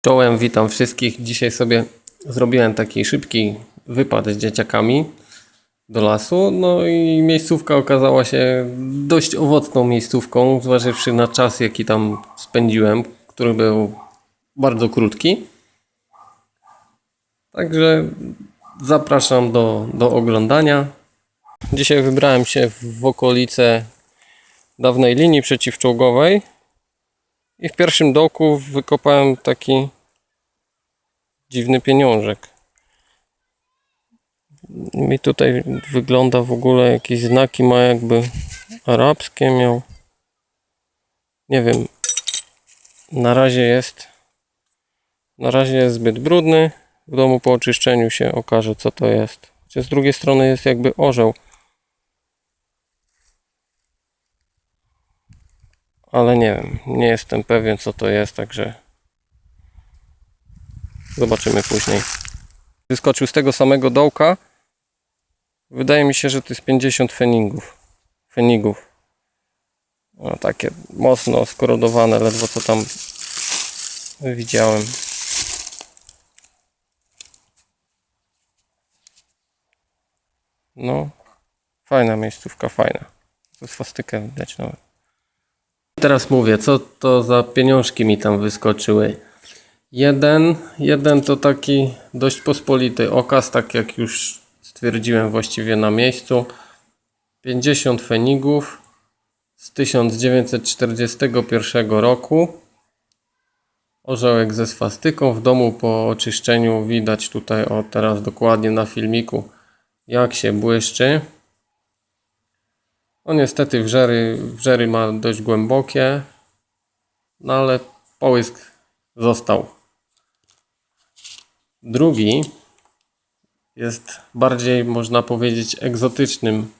Czołem, witam wszystkich. Dzisiaj sobie zrobiłem taki szybki wypad z dzieciakami do lasu. No i miejscówka okazała się dość owocną miejscówką, zważywszy na czas, jaki tam spędziłem, który był bardzo krótki. Także zapraszam do, do oglądania. Dzisiaj wybrałem się w okolice dawnej linii przeciwczołgowej. I w pierwszym dołku wykopałem taki dziwny pieniążek. Mi tutaj wygląda w ogóle jakieś znaki ma jakby arabskie miał. Nie wiem. Na razie jest na razie jest zbyt brudny. W domu po oczyszczeniu się okaże co to jest. Chociaż z drugiej strony jest jakby orzeł. Ale nie wiem, nie jestem pewien co to jest, także zobaczymy później. Wyskoczył z tego samego dołka. Wydaje mi się, że to jest 50 feningów. Fenigów. No, takie mocno skorodowane, ledwo co tam widziałem. No, fajna miejscówka, fajna. To swastykę widać nawet. Teraz mówię, co to za pieniążki mi tam wyskoczyły. Jeden, jeden to taki dość pospolity okaz, tak jak już stwierdziłem właściwie na miejscu. 50 fenigów z 1941 roku. Orzełek ze swastyką w domu po oczyszczeniu widać tutaj, o teraz dokładnie na filmiku, jak się błyszczy. No niestety wrzery, wrzery ma dość głębokie, no ale połysk został. Drugi jest bardziej, można powiedzieć, egzotycznym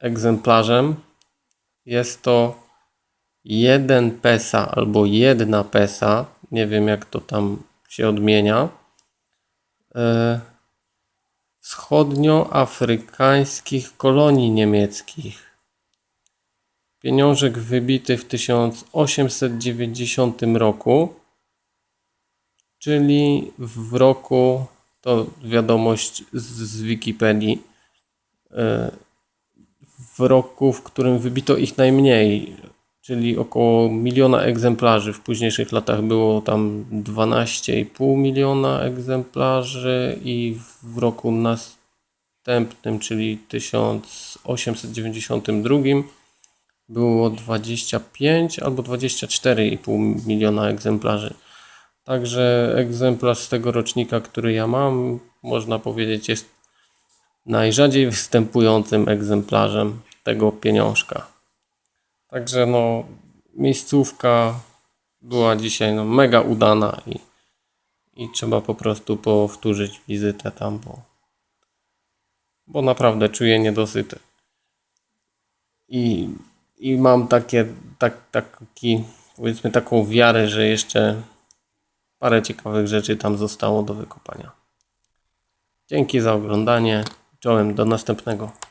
egzemplarzem. Jest to jeden pesa albo jedna pesa, nie wiem jak to tam się odmienia. Wschodnioafrykańskich kolonii niemieckich. Pieniążek wybity w 1890 roku, czyli w roku, to wiadomość z, z Wikipedii, e, w roku, w którym wybito ich najmniej, czyli około miliona egzemplarzy. W późniejszych latach było tam 12,5 miliona egzemplarzy i w roku następnym, czyli 1892 było 25 albo 24,5 miliona egzemplarzy. Także egzemplarz z tego rocznika, który ja mam, można powiedzieć, jest najrzadziej występującym egzemplarzem tego pieniążka. Także no, miejscówka była dzisiaj no, mega udana i, i trzeba po prostu powtórzyć wizytę tam, bo, bo naprawdę czuję niedosyty. I, i mam takie, tak, taki, powiedzmy taką wiarę, że jeszcze parę ciekawych rzeczy tam zostało do wykopania. Dzięki za oglądanie. Czołem do następnego.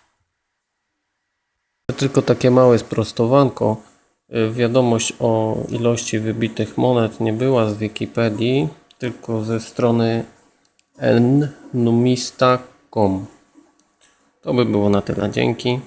Tylko takie małe sprostowanko. Y, Wiadomość o ilości wybitych monet nie była z Wikipedii, tylko ze strony nnumista.com. To by było na tyle. Dzięki.